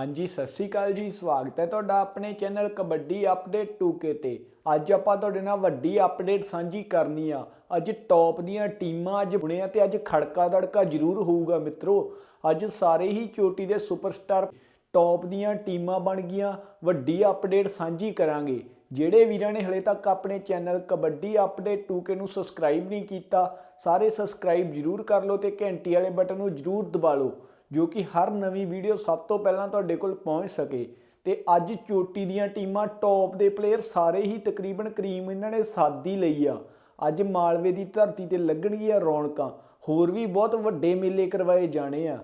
ਹਾਂਜੀ, ਸਤਿ ਸ਼੍ਰੀ ਅਕਾਲ ਜੀ, ਸਵਾਗਤ ਹੈ ਤੁਹਾਡਾ ਆਪਣੇ ਚੈਨਲ ਕਬੱਡੀ ਅਪਡੇਟ 2K ਤੇ। ਅੱਜ ਆਪਾਂ ਤੁਹਾਡੇ ਨਾਲ ਵੱਡੀ ਅਪਡੇਟ ਸਾਂਝੀ ਕਰਨੀ ਆ। ਅੱਜ ਟੌਪ ਦੀਆਂ ਟੀਮਾਂ ਅੱਜ ਬਣਿਆ ਤੇ ਅੱਜ ਖੜਕਾ ਦੜਕਾ ਜ਼ਰੂਰ ਹੋਊਗਾ ਮਿੱਤਰੋ। ਅੱਜ ਸਾਰੇ ਹੀ ਚੋਟੀ ਦੇ ਸੁਪਰਸਟਾਰ ਟੌਪ ਦੀਆਂ ਟੀਮਾਂ ਬਣ ਗਈਆਂ। ਵੱਡੀ ਅਪਡੇਟ ਸਾਂਝੀ ਕਰਾਂਗੇ। ਜਿਹੜੇ ਵੀਰਾਂ ਨੇ ਹਲੇ ਤੱਕ ਆਪਣੇ ਚੈਨਲ ਕਬੱਡੀ ਅਪਡੇਟ 2K ਨੂੰ ਸਬਸਕ੍ਰਾਈਬ ਨਹੀਂ ਕੀਤਾ, ਸਾਰੇ ਸਬਸਕ੍ਰਾਈਬ ਜ਼ਰੂਰ ਕਰ ਲਓ ਤੇ ਘੰਟੀ ਵਾਲੇ ਬਟਨ ਨੂੰ ਜ਼ਰੂਰ ਦਬਾ ਲਓ। ਜੋ ਕਿ ਹਰ ਨਵੀਂ ਵੀਡੀਓ ਸਭ ਤੋਂ ਪਹਿਲਾਂ ਤੁਹਾਡੇ ਕੋਲ ਪਹੁੰਚ ਸਕੇ। ਤੇ ਅੱਜ ਚੋਟੀ ਦੀਆਂ ਟੀਮਾਂ ਟੌਪ ਦੇ ਪਲੇਅਰ ਸਾਰੇ ਹੀ ਤਕਰੀਬਨ ਕਰੀਮ ਇਹਨਾਂ ਨੇ ਸਾਦੀ ਲਈ ਆ। ਅੱਜ ਮਾਲਵੇ ਦੀ ਧਰਤੀ ਤੇ ਲੱਗਣਗੀਆਂ ਰੌਣਕਾਂ। ਹੋਰ ਵੀ ਬਹੁਤ ਵੱਡੇ ਮੇਲੇ ਕਰਵਾਏ ਜਾਣੇ ਆ।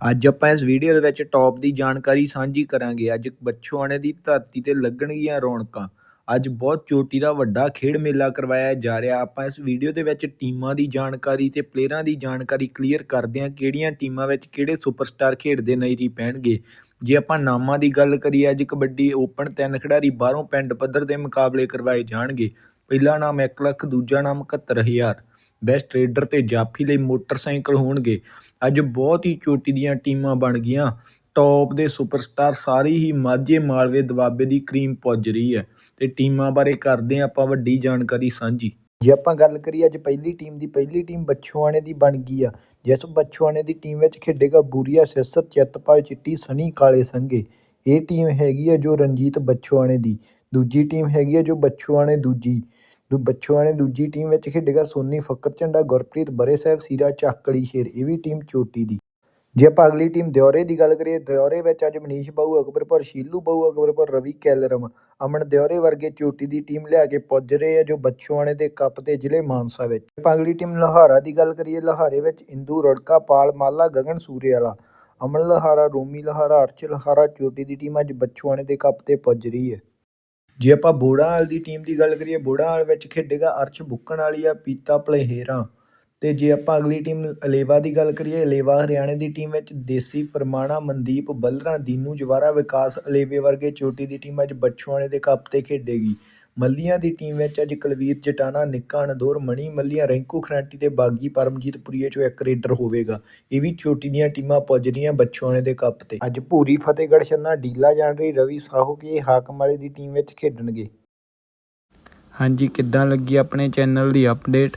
ਅੱਜ ਆਪਾਂ ਇਸ ਵੀਡੀਓ ਦੇ ਵਿੱਚ ਟੌਪ ਦੀ ਜਾਣਕਾਰੀ ਸਾਂਝੀ ਕਰਾਂਗੇ। ਅੱਜ ਬੱਚੋਆਣੇ ਦੀ ਧਰਤੀ ਤੇ ਲੱਗਣਗੀਆਂ ਰੌਣਕਾਂ। ਅੱਜ ਬਹੁਤ ਚੋਟੀ ਦਾ ਵੱਡਾ ਖੇਡ ਮੇਲਾ ਕਰਵਾਇਆ ਜਾ ਰਿਹਾ। ਆਪਾਂ ਇਸ ਵੀਡੀਓ ਦੇ ਵਿੱਚ ਟੀਮਾਂ ਦੀ ਜਾਣਕਾਰੀ ਅਤੇ ਪਲੇਅਰਾਂ ਦੀ ਜਾਣਕਾਰੀ ਕਲੀਅਰ ਕਰਦੇ ਹਾਂ। ਕਿਹੜੀਆਂ ਟੀਮਾਂ ਵਿੱਚ ਕਿਹੜੇ ਸੁਪਰਸਟਾਰ ਖੇਡਦੇ ਨਜ਼ਰੀ ਪੈਣਗੇ? ਜੇ ਆਪਾਂ ਨਾਮਾਂ ਦੀ ਗੱਲ ਕਰੀਏ, ਅੱਜ ਕਬੱਡੀ ਓਪਨ ਤਿੰਨ ਖਿਡਾਰੀ ਬਾਹਰੋਂ ਪਿੰਡ ਪੱਧਰ ਦੇ ਮੁਕਾਬਲੇ ਕਰਵਾਏ ਜਾਣਗੇ। ਪਹਿਲਾ ਨਾਮ 1 ਲੱਖ, ਦੂਜਾ ਨਾਮ 71000 ਬੈਸਟ ਰੇਡਰ ਤੇ ਜਾਫੀ ਲਈ ਮੋਟਰਸਾਈਕਲ ਹੋਣਗੇ। ਅੱਜ ਬਹੁਤ ਹੀ ਚੋਟੀ ਦੀਆਂ ਟੀਮਾਂ ਬਣ ਗਈਆਂ। ਟੌਪ ਦੇ ਸੁਪਰਸਟਾਰ ਸਾਰੀ ਹੀ ਮਾਝੇ ਮਾਲਵੇ ਦੁਆਬੇ ਦੀ ਕਰੀਮ ਪੁੱਜ ਰਹੀ ਹੈ ਅਤੇ ਟੀਮਾਂ ਬਾਰੇ ਕਰਦੇ ਹਾਂ ਆਪਾਂ ਵੱਡੀ ਜਾਣਕਾਰੀ ਸਾਂਝੀ। ਜੇ ਆਪਾਂ ਗੱਲ ਕਰੀਏ ਅੱਜ ਪਹਿਲੀ ਟੀਮ ਦੀ, ਪਹਿਲੀ ਟੀਮ ਬੱਚੋਆਣੇ ਦੀ ਬਣ ਗਈ ਆ, ਜਿਸ ਬੱਚੋਆਣੇ ਦੀ ਟੀਮ ਵਿੱਚ ਖੇਡੇਗਾ ਬੂਰੀਆ ਸਿਸਰ ਚਿੱਤਪਾਲ, ਚਿੱਟੀ, ਸਨੀ, ਕਾਲੇ ਸੰਘੇ। ਇਹ ਟੀਮ ਹੈਗੀ ਆ ਜੋ ਰਣਜੀਤ ਬੱਚੋਆਣੇ ਦੀ। ਦੂਜੀ ਟੀਮ ਹੈਗੀ ਆ ਜੋ ਬੱਚੋਆਣੇ ਦੂਜੀ। ਦੂ ਬੱਚੋਆਣੇ ਦੂਜੀ ਟੀਮ ਵਿੱਚ ਖੇਡੇਗਾ ਸੋਨੀ ਫੱਕਰ ਝੰਡਾ, ਗੁਰਪ੍ਰੀਤ ਬਰੇ ਸਾਹਿਬ, ਸੀਰਾ ਚੱਕਲੀ ਸ਼ੇਰ। ਇਹ ਵੀ ਟੀਮ ਚੋਟੀ ਦੀ। ਜੇ ਆਪਾਂ ਅਗਲੀ ਟੀਮ ਦਿਓਰੇ ਦੀ ਗੱਲ ਕਰੀਏ, ਦਿਓਰੇ ਵਿੱਚ ਅੱਜ ਮਨੀਸ਼ ਬਾਊ ਅਕਬਰਪੁਰ ਸ਼ੀਲੂ ਬਾਊ ਅਕਬਰਪੁਰ ਰਵੀ ਕੈਲਰਮ, ਅਮਨ ਦਿਓਰੇ ਵਰਗੇ ਚੋਟੀ ਦੀ ਟੀਮ ਲਿਆ ਕੇ ਪੁੱਜ ਰਹੇ ਆ ਜੋ ਬੱਚੋਆਣੇ ਦੇ ਕੱਪ ਤੇ ਜ਼ਿਲ੍ਹੇ ਮਾਨਸਾ ਵਿੱਚ। ਆਪਾਂ ਅਗਲੀ ਟੀਮ ਲਾਹਾਰਾ ਦੀ ਗੱਲ ਕਰੀਏ, ਲੋਹਾਰੇ ਵਿੱਚ ਇੰਦੂ ਰੜਕਾ, ਪਾਲ ਮਾਲਾ, ਗਗਨ ਸੂਰੇ ਵਾਲਾ ਅਮਨ ਲੋਹਾਰਾ, ਰੋਮੀ ਲੋਹਾਰਾ ਅਰਚ ਲੋਹਾਰਾ ਚੋਟੀ ਦੀ ਟੀਮ ਅੱਜ ਬੱਚੋਆਣੇ ਦੇ ਕੱਪ ਤੇ ਪੁੱਜ ਰਹੀ ਹੈ। ਜੇ ਆਪਾਂ ਬੋੜਾਵਾਲ ਦੀ ਟੀਮ ਦੀ ਗੱਲ ਕਰੀਏ, ਬੋੜਾਵਾਲ ਵਿੱਚ ਖੇਡੇਗਾ ਅਰਸ਼ ਬੁੱਕਣ ਵਾਲੀ ਆ, ਪੀਤਾ ਪਲੇਹੇਰਾ ਅਤੇ ਜੇ ਆਪਾਂ ਅਗਲੀ ਟੀਮ ਅਲੇਵਾ ਦੀ ਗੱਲ ਕਰੀਏ, ਅਲੇਵਾ ਹਰਿਆਣੇ ਦੀ ਟੀਮ ਵਿੱਚ ਦੇਸੀ ਫਰਮਾਣਾ ਮਨਦੀਪ ਬੱਲਰਾਂ, ਦੀਨੂ ਜਵਾਰਾ, ਵਿਕਾਸ ਅਲੇਵੇ ਵਰਗੇ ਚੋਟੀ ਦੀ ਟੀਮ ਅੱਜ ਬੱਚੋਆਣੇ ਦੇ ਕੱਪ ਤੇ ਖੇਡੇਗੀ। ਮੱਲੀਆਂ ਦੀ ਟੀਮ ਵਿੱਚ ਅੱਜ ਕੁਲਵੀਰ ਜਟਾਣਾ, ਨਿੱਕਾ ਅਣਦੋਰ ਮਣੀ ਮੱਲੀਆਂ, ਰੈਂਕੂ ਖਰਾਂਟੀ ਤੇ ਬਾਗੀ ਪਰਮਜੀਤ ਪੁਰੀਏ ਚੋਂ ਇੱਕ ਰੇਡਰ ਹੋਵੇਗਾ। ਇਹ ਵੀ ਚੋਟੀ ਦੀਆਂ ਟੀਮਾਂ ਪੁੱਜ ਰਹੀਆਂ ਬੱਚੋਆਣੇ ਦੇ ਕੱਪ ਤੇ। ਅੱਜ ਭੂਰੀ ਫਤਿਹਗੜ੍ਹ ਛੰਨਾ, ਡੀਲਾ ਜਾਣ ਰਹੀ ਰਵੀ ਸਾਹੂ ਕੇ ਇਹ ਹਾਕਮ ਵਾਲੇ ਦੀ ਟੀਮ ਵਿੱਚ ਖੇਡਣਗੇ? ਹਾਂਜੀ, ਕਿੱਦਾਂ ਲੱਗੀ ਆਪਣੇ ਚੈਨਲ ਦੀ ਅਪਡੇਟ